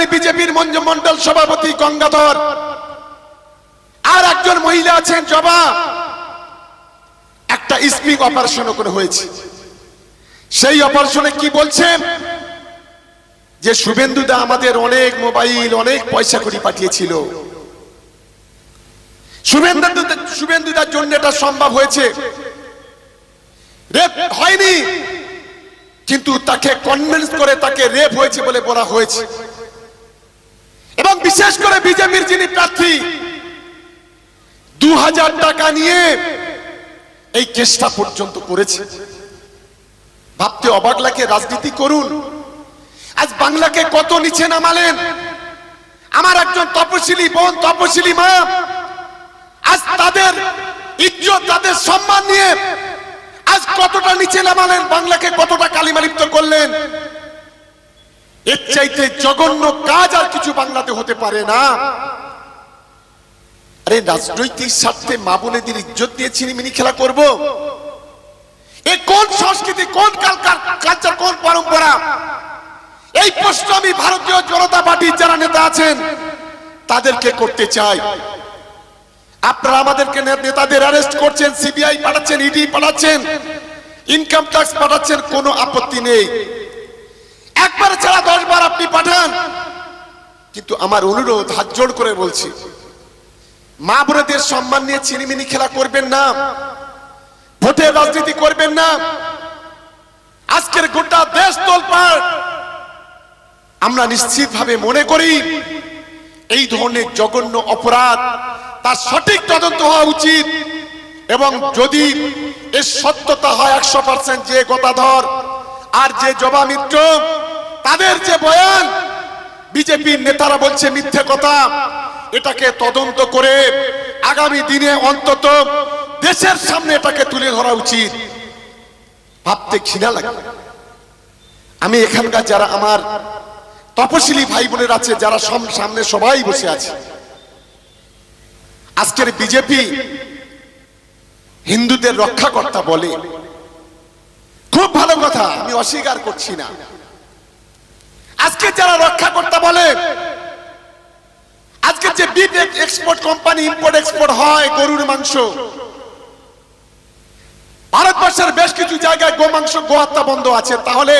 আছেন বিজেপির মন্ডল সভাপতি গঙ্গাধর। আর একজন মহিলা আছেন জবা। একটা স্পিং অপারেশন করে হয়েছে। সেই অপারেশনে কি বলছেন? যে শুভেন্দুদা আমাদের অনেক মোবাইল, অনেক পয়সা করি পাঠিয়েছিল। শুভেন্দু শুভেন্দুদার জন্য এটা সম্ভব হয়েছে। রেপ হয়নি। কিন্তু তাকে কনভিন্স করে তাকে রেপ হয়েছে বলে বলা হয়েছে। এবং বিশেষ করে বিজেপির যিনি প্রার্থী দু হাজার টাকা নিয়ে এই চেষ্টা পর্যন্ত করেছে। ভাবতে অবাক লাগে, রাজনীতি করুন। আজ বাংলাকে কত নিচে নামালেন? আমার একজন তপশিলি বোন, তপশিলি মা, আজ তাদের ইজ্জত, তাদের সম্মান নিয়ে আজ কতটা নিচে নামালেন? বাংলাকে কতটা কালিমালিপ্ত করলেন? এর চাইতে জঘন্য কাজ আর কিছু বাংলাতে হতে পারে না। আরে, রাজনৈতিক স্বার্থে মা বোনেদের ইজ্জত দিয়ে ছিনিমিনি খেলা করব? এ কোন সংস্কৃতি, কোন কালচার, কোন পরম্পরা? এই প্রশ্ন আমি ভারতীয় জনতা পার্টির যারা নেতা আছেন, তাদেরকে করতে চাই। আপনারা আমাদেরকে নেতাদের অ্যারেস্ট করছেন সিবিআই পাঠাচ্ছেন ইডি পাঠাচ্ছেন ইনকাম ট্যাক্স পাঠাচ্ছেন, কোনো আপত্তি নেই। একবার ছাড়া দশ বার আপনি পাঠান। কিন্তু আমার অনুরোধ হাত জোড় করে বলছি, মা বোনেদের সম্মান নিয়ে চিনিমিনি খেলা করবেন না ভোটের রাজনীতি করবেন না। আজকের গোটা দেশ তোলপাড়। আমরা নিশ্চিতভাবে মনে করি, এই ধরনের জঘন্য অপরাধ তার সঠিক তদন্ত হওয়া উচিত এবং যদি এর সত্যতা হয় একশো পার্সেন্ট যে গতাধর আর যে জবা মিত্র তাদের যে বয়ান, বিজেপির নেতারা বলছে মিথ্যে কথা, এটাকে তদন্ত করে আগামী দিনে অন্তত দেশের সামনে এটাকে তুলে ধরা উচিত। ভাবতে ঘৃণা লাগে। আমি এখানকার যারা আমার তপশিলি ভাই বোনের আছে, যারা সম- সামনে সবাই বসে আছে, আজকের বিজেপি হিন্দুদের রক্ষাকর্তা বলে, খুব ভালো কথা, আমি অস্বীকার করছি না। আজকে যারা রক্ষা রক্ষাকর্তা বলে, আজকে যে বিপ এক্সপোর্ট কোম্পানি ইম্পোর্ট এক্সপোর্ট হয় গরুর মাংস, ভারতবর্ষের বেশ কিছু জায়গায় গোমাংস গোহত্যা বন্ধ আছে। তাহলে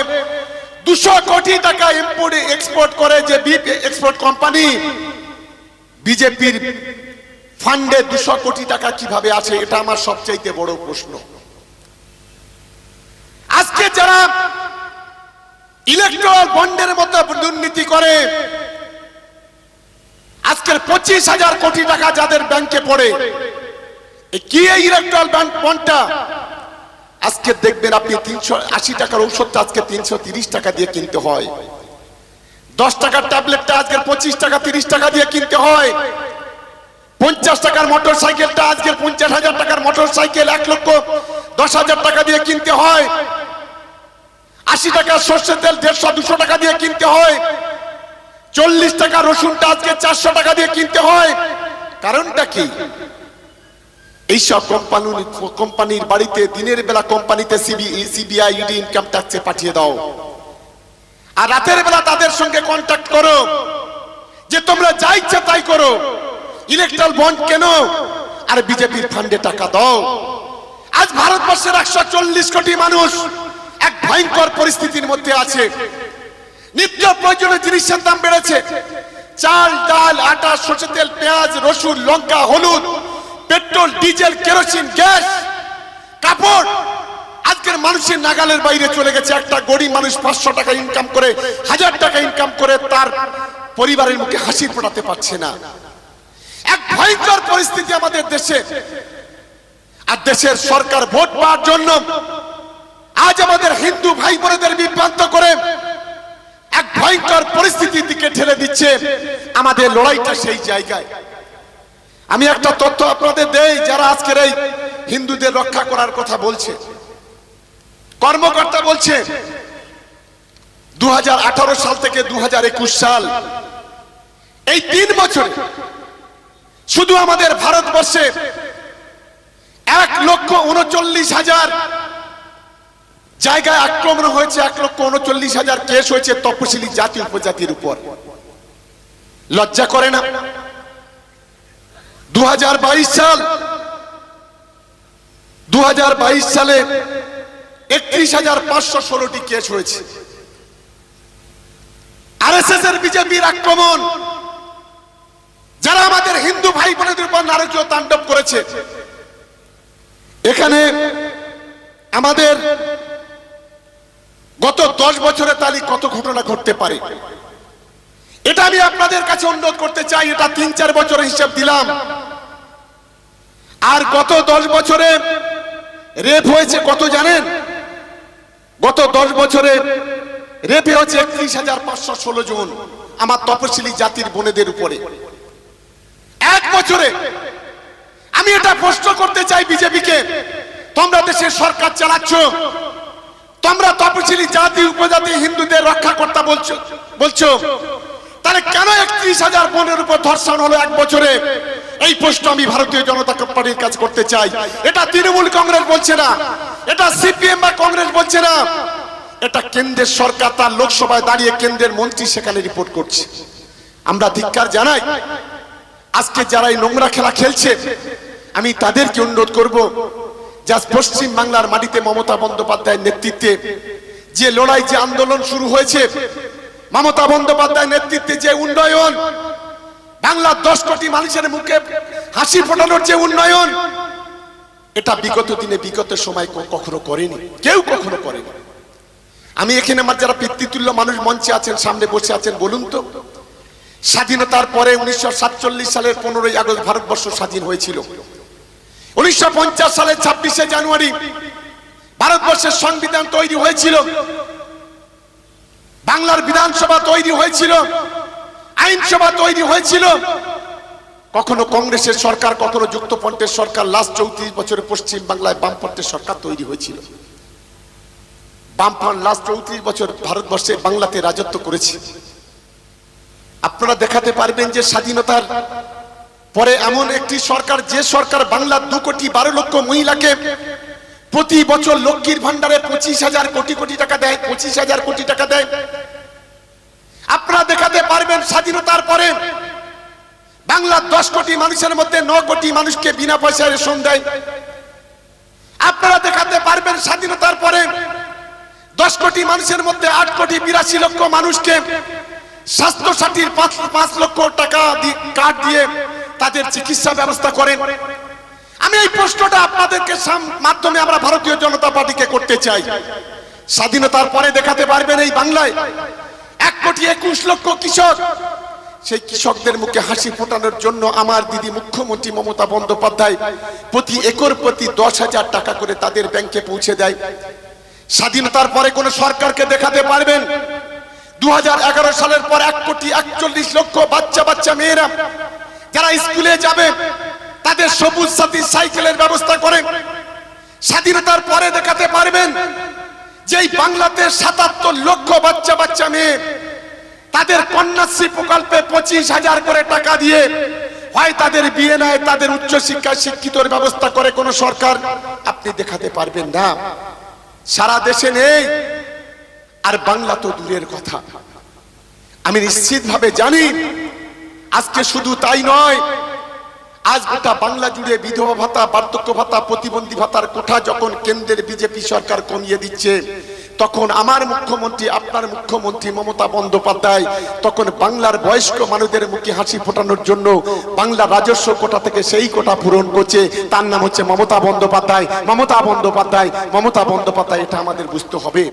দুশো কোটি টাকা ইম্পোর্ট এক্সপোর্ট করে যে বিপ এক্সপোর্ট কোম্পানি বিজেপির ফান্ডে দুশো কোটি টাকা কীভাবে আছে, এটা আমার সবচাইতে বড় প্রশ্ন আজকে যারা ইলেকট্রাল বন্ডের মতো দুর্নীতি করে। আজকের পঁচিশ হাজার কোটি টাকা যাদের ব্যাংকে পড়ে কি এই ইলেকট্রাল বন্ডটা আজকে দেখবেন আপনি তিনশো আশি টাকার ঔষধটা আজকে তিনশো তিরিশ টাকা দিয়ে কিনতে হয়। দশ টাকার ট্যাবলেটটা আজকে পঁচিশ টাকা, তিরিশ টাকা দিয়ে কিনতে হয়। পঞ্চাশ টাকার মোটর সাইকেলটা আজকের পঞ্চাশ হাজার টাকার মোটর সাইকেল এক লক্ষ দশ হাজার টাকা দিয়ে কিনতে হয়। আশি টাকা সর্ষের তেল, দেড়শো, দুশো টাকা দিয়ে কিনতে হয়। চল্লিশ টাকা রসুনটা আজকে চারশো টাকা দিয়ে কিনতে হয়। কারণটা কি? এইসব কোম্পানি কোম্পানির বাড়িতে দিনের বেলা কোম্পানিতে সিবিআই ইডি ইনকাম ট্যাক্সে পাঠিয়ে দাও। আর রাতের বেলা তাদের সঙ্গে কন্ট্যাক্ট করো। যে তোমরা যা ইচ্ছা তাই করো। ইলেকট্রাল বন্ড কেন? আর বিজেপির ফান্ডে টাকা দাও। আজ ভারতবর্ষের একশো চল্লিশ কোটি মানুষ ভয়ঙ্কর পরিস্থিতির মধ্যে আছে। নিত্য প্রয়োজনীয় জিনিসের দাম বেড়েছে। চাল, ডাল, আটা, সরষে তেল, পেঁয়াজ, রসুন, লঙ্কা, হলুদ, পেট্রোল, ডিজেল, কেরোসিন, গ্যাস, কাপড়। আজকের মানুষের নাগালের বাইরে চলে গেছে একটা গরিব মানুষ পাঁচশো টাকা ইনকাম করে, হাজার টাকা ইনকাম করে, তার পরিবারের মুখে হাসি ফোটাতে পারছে না। এক ভয়ঙ্কর পরিস্থিতি আমাদের দেশে। আর দেশের সরকার ভোট পাওয়ার জন্য আজ আমাদের হিন্দু ভাই বোনেদের বিভ্রান্ত করে এক ভয়ঙ্কর পরিস্থিতির দিকে ঠেলে দিচ্ছে আমাদের লড়াইটা সেই জায়গায়। আমি একটা তথ্য আপনাদের দেই, যারা আজকের এই হিন্দুদের রক্ষা করার কথা বলছে। কর্মকর্তা বলছে দু হাজার আঠারো সাল থেকে দু হাজার একুশ সাল, এই তিন বছরে শুধু আমাদের ভারতবর্ষে এক লক্ষ উনচল্লিশ হাজার জায়গায় আক্রমণ হয়েছে এক লক্ষ উনচল্লিশ হাজার কেস হয়েছে তপশিলি জাতি উপজাতির উপর। লজ্জা করে না? দুহাজার বাইশ সাল, দুহাজার বাইশ সালে একত্রিশ হাজার পাঁচশো ষোলোটি কেস হয়েছে। আর এস এস এর বিজেপির আক্রমণ, যারা আমাদের হিন্দু ভাই বোনদের উপর নারকীয় তাণ্ডব করেছে, এখানে আমাদের গত দশ বছরের তালিক কত ঘটনা ঘটতে পারে? এটা আমি আপনাদের কাছে অনুরোধ করতে চাই, এটা তিন চার বছরের হিসাব দিলাম। আর গত দশ বছরে রেপ হয়েছে কত জানেন? গত দশ বছরে রেপে হয়েছে একত্রিশ হাজার পাঁচশো ষোলো জন আমার তপশিলি জাতির বোনেদের উপরে। এক বছরে। আমি এটা প্রশ্ন করতে চাই বিজেপিকে, তোমরা দেশের সরকার চালাচ্ছ তোমরা তপশিলি জাতি, উপজাতি, হিন্দুদের রক্ষা করতে বলছো বলছো। তাহলে কেন একত্রিশ হাজার বোনের উপর ধর্ষণ হলো এক বছরে? এই প্রশ্ন আমি ভারতীয় জনতা পার্টির কাজ করতে চাই। এটা তৃণমূল কংগ্রেস বলছে না। এটা সিপিএম বা কংগ্রেস বলছে না। এটা কেন্দ্রের সরকার তার লোকসভায় দাঁড়িয়ে কেন্দ্রের মন্ত্রী সেখানে রিপোর্ট করছে। আমরা ধিক্কার জানাই। আজকে যারা এই নোংরা খেলা খেলছে, আমি তাদেরকে অনুরোধ করব যা পশ্চিম বাংলার মাটিতে মমতা বন্দ্যোপাধ্যায়ের নেতৃত্বে যে লড়াই, যে আন্দোলন শুরু হয়েছে, মমতা বন্দ্যোপাধ্যায়ের নেতৃত্বে যে উন্নয়ন, বাংলার দশ কোটি মানুষের মুখে হাসি ফোটানোর যে উন্নয়ন, এটা বিগত দিনে বিগত সময় কখনো করেনি, কেউ কখনো করেনি। আমি এখানে আমার যারা পিতৃতুল্য মানুষ মঞ্চে আছেন, সামনে বসে আছেন, বলুন তো, স্বাধীনতার পরে উনিশশো সাতচল্লিশ সালের পনেরোই আগস্ট ভারতবর্ষ স্বাধীন হয়েছিল। উনিশশো সালের ছাব্বিশে জানুয়ারি ভারতবর্ষের সংবিধান তৈরি হয়েছিল। বাংলার বিধানসভা তৈরি হয়েছিল। আইনসভা তৈরি হয়েছিল। কখনো কংগ্রেসের সরকার, কখনো যুক্তফ্রন্টের সরকার লাস্ট চৌত্রিশ বছরে পশ্চিম বাংলায় বামফ্রন্টের সরকার তৈরি হয়েছিল। বামফ্রন্ট লাস্ট চৌত্রিশ বছর ভারতবর্ষে বাংলাতে রাজত্ব করেছে। আপনারা দেখাতে পারবেন যে স্বাধীনতার পরে এমন একটি সরকার, যে সরকার বাংলার দু কোটি বারো লক্ষ মহিলাকে প্রতি বছর লক্ষ্মীর ভান্ডারে পঁচিশ হাজার কোটি কোটি টাকা দেয়, পঁচিশ হাজার কোটি টাকা দেয়। আপনারা দেখাতে পারবেন স্বাধীনতার পরে বাংলার দশ কোটি মানুষের মধ্যে ন কোটি মানুষকে বিনা পয়সায় রেশন দেয়। আপনারা দেখাতে পারবেন স্বাধীনতার পরে দশ কোটি মানুষের মধ্যে আট কোটি বিরাশি লক্ষ মানুষকে স্বাস্থ্য সাথীর পাঁচ পাঁচ লক্ষ টাকা কার্ড দিয়ে তাদের চিকিৎসা ব্যবস্থা করেন। আমি এই প্রশ্নটা আপনাদেরকে মাধ্যমে আমরা ভারতীয় জনতা পার্টিকে করতে চাই। স্বাধীনতার পরে দেখাতে পারবেন এই বাংলায়। এক কোটি একুশ লক্ষ কৃষক। সেই কৃষকদের মুখে হাসি ফোটানোর জন্য আমার দিদি মুখ্যমন্ত্রী মমতা বন্দ্যোপাধ্যায় প্রতি একর প্রতি দশ হাজার টাকা করে তাদের ব্যাংকে পৌঁছে দেয়। স্বাধীনতার পরে কোন সরকারকে দেখাতে পারবেন? দু হাজার এগারো সালের পর এক কোটি একচল্লিশ লক্ষ বাচ্চা বাচ্চা মেয়েরা যারা স্কুলে যাবে, তাদের সবুজ সাথী সাইকেলের ব্যবস্থা করেন স্বাধীনতার পরে দেখাতে পারবেন যে এই বাংলাতে সাতাত্তর লক্ষ বাচ্চা বাচ্চা মেয়ে, তাদের কন্যাশ্রী প্রকল্পে পঁচিশ হাজার করে টাকা দিয়ে হয় তাদের বিয়ে নেয়, তাদের উচ্চ শিক্ষায় শিক্ষিতর ব্যবস্থা করে কোন সরকার। আপনি দেখাতে পারবেন না। সারা দেশে নেই, আর বাংলা তো দূরের কথা। আমি নিশ্চিত ভাবে জানি আজকে শুধু তাই নয়, আজ গোটা বাংলা জুড়ে বিধবা ভাতা, বার্ধক্য ভাতা, প্রতিবন্ধী ভাতার কোঠা যখন কেন্দ্রের বিজেপি সরকার কমিয়ে দিচ্ছে, তখন আমার মুখ্যমন্ত্রী, আপনার মুখ্যমন্ত্রী মমতা বন্দ্যোপাধ্যায় তখন বাংলার বয়স্ক মানুষদের মুখে হাসি ফোটানোর জন্য বাংলা রাজস্ব কোটা থেকে সেই কোটা পূরণ করছে। তার নাম হচ্ছে মমতা বন্দ্যোপাধ্যায়। মমতা বন্দ্যোপাধ্যায় মমতা বন্দ্যোপাধ্যায়, এটা আমাদের বুঝতে হবে।